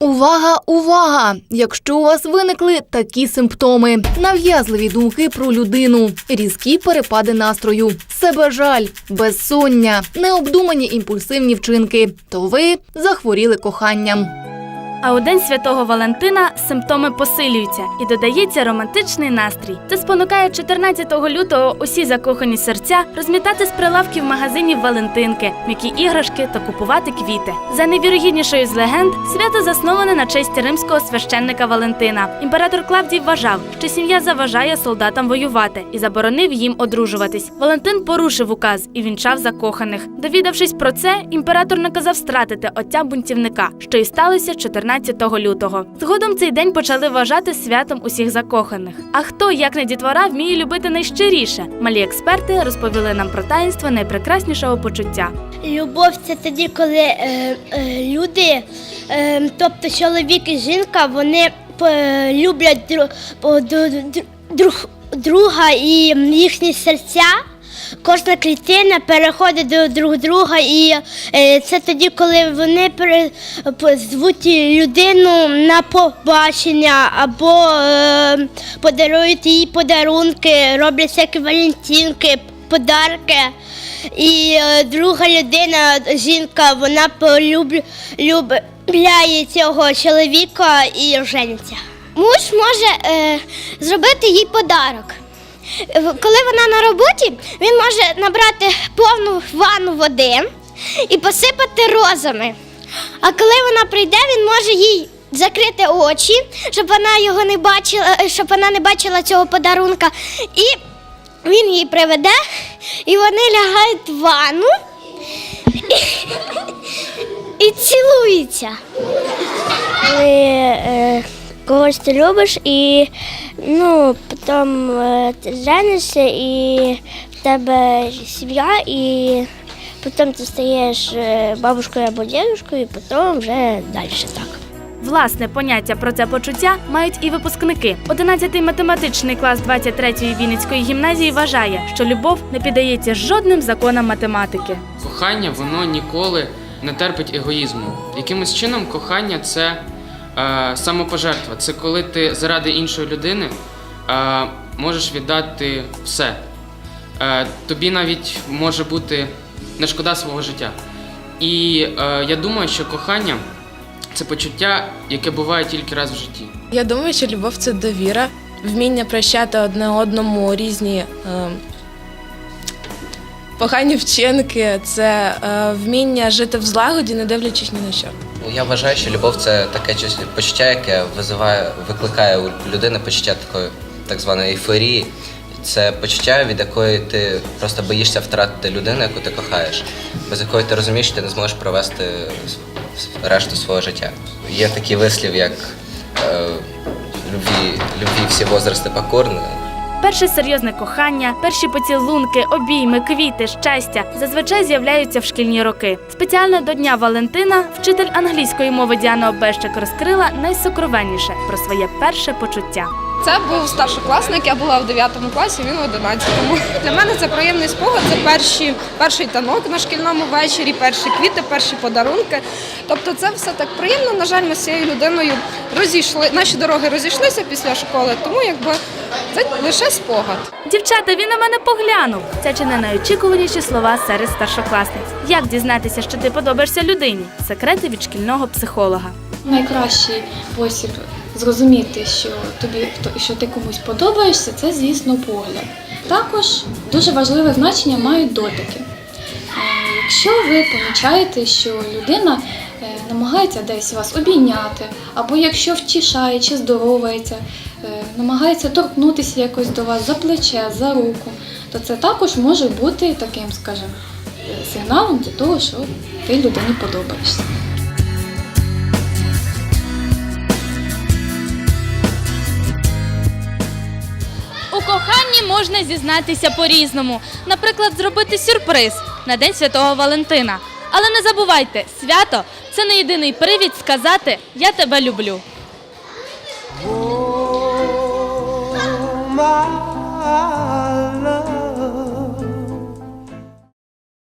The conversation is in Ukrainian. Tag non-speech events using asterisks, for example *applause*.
Увага, увага! Якщо у вас виникли такі симптоми: нав'язливі думки про людину, різкі перепади настрою, себе жаль, безсоння, необдумані імпульсивні вчинки, то ви захворіли коханням. А у день святого Валентина симптоми посилюються і додається романтичний настрій. Це спонукає 14 лютого усі закохані серця розмітати з прилавків магазинів Валентинки, м'які іграшки та купувати квіти. За найвірогіднішою з легенд, свято засноване на честь римського священника Валентина. Імператор Клавдій вважав, що сім'я заважає солдатам воювати і заборонив їм одружуватись. Валентин порушив указ і вінчав закоханих. Довідавшись про це, імператор наказав стратити отця бунтівника, що і сталося 14 лютого. Згодом цей день почали вважати святом усіх закоханих. А хто, як не дітвора, вміє любити найщиріше? Малі експерти розповіли нам про таїнство найпрекраснішого почуття. Любов це тоді, коли е, е, люди, е, тобто чоловік і жінка, вони е, люблять дру, по- ду- ду- друг, друга і їхні серця. Кожна клітина переходить до друг друга, і е, це тоді, коли вони звуть людину на побачення або е, подарують їй подарунки, роблять всякі валентинки, подарки. І е, друга людина, жінка, вона полюбляє цього чоловіка і жениться. Муж може е, зробити їй подарок. Е, Коли вона на роботі, він може набрати повну ванну води і посипати розами. А коли вона прийде, він може їй закрити очі, щоб вона його не бачила, е, щоб вона не бачила цього подарунка. І він її приведе, і вони лягають в ванну і *laughs* цілуються. Когось ти любиш, і ну, потім е, ти женишся, і в тебе сім'я, і потім ти стаєш е, бабушкою або дідушкою, і потім вже далі так. Власне поняття про це почуття мають і випускники. 11-й математичний клас 23-ї Вінницької гімназії вважає, що любов не піддається жодним законам математики. Кохання воно ніколи не терпить егоїзму. Якимось чином кохання це самопожертва. Це коли ти заради іншої людини е, можеш віддати все. Е, тобі навіть може бути не шкода свого життя. І е, я думаю, що кохання це почуття, яке буває тільки раз в житті. Я думаю, що любов це довіра, вміння прощати одне одному різні е, погані вчинки, це е, вміння жити в злагоді, не дивлячись ні на що. Ну, Я вважаю, що любов це таке почуття, яке визиває, викликає у людини почуття такої так званої ейфорії. Це почуття, від якої ти просто боїшся втратити людину, яку ти кохаєш, без якої ти розумієш, що ти не зможеш провести решту свого життя. Є такий вислів, як е, любві, любві всі возрасти покорні. Перше серйозне кохання, перші поцілунки, обійми, квіти, щастя зазвичай з'являються в шкільні роки. Спеціально до Дня Валентина вчитель англійської мови Діана Обещик розкрила найсокровенніше про своє перше почуття. Це був старшокласник, я була в 9 класі, він в 11. Для мене це приємний спогад. Це перші, перший танок на шкільному вечорі, перші квіти, перші подарунки. Тобто це все так приємно. На жаль, ми з цією людиною розійшли. Наші дороги розійшлися після школи, тому якби це лише спогад. Дівчата, він на мене поглянув. Це чи не найочікуваніші слова серед старшокласниць. Як дізнатися, що ти подобаєшся людині? Секрети від шкільного психолога. найкращий спосіб зрозуміти, що тобі що ти комусь подобаєшся, це звісно погляд. Також дуже важливе значення мають дотики. Якщо ви помічаєте, що людина намагається десь вас обійняти, або якщо втішає чи здоровається, е, намагається торкнутися якось до вас за плече, за руку, то це також може бути таким, скажімо, е, сигналом для того, що ти людині подобаєшся. У коханні можна зізнатися по-різному. Наприклад, зробити сюрприз на День Святого Валентина. Але не забувайте, свято це не єдиний привід сказати Я тебе люблю.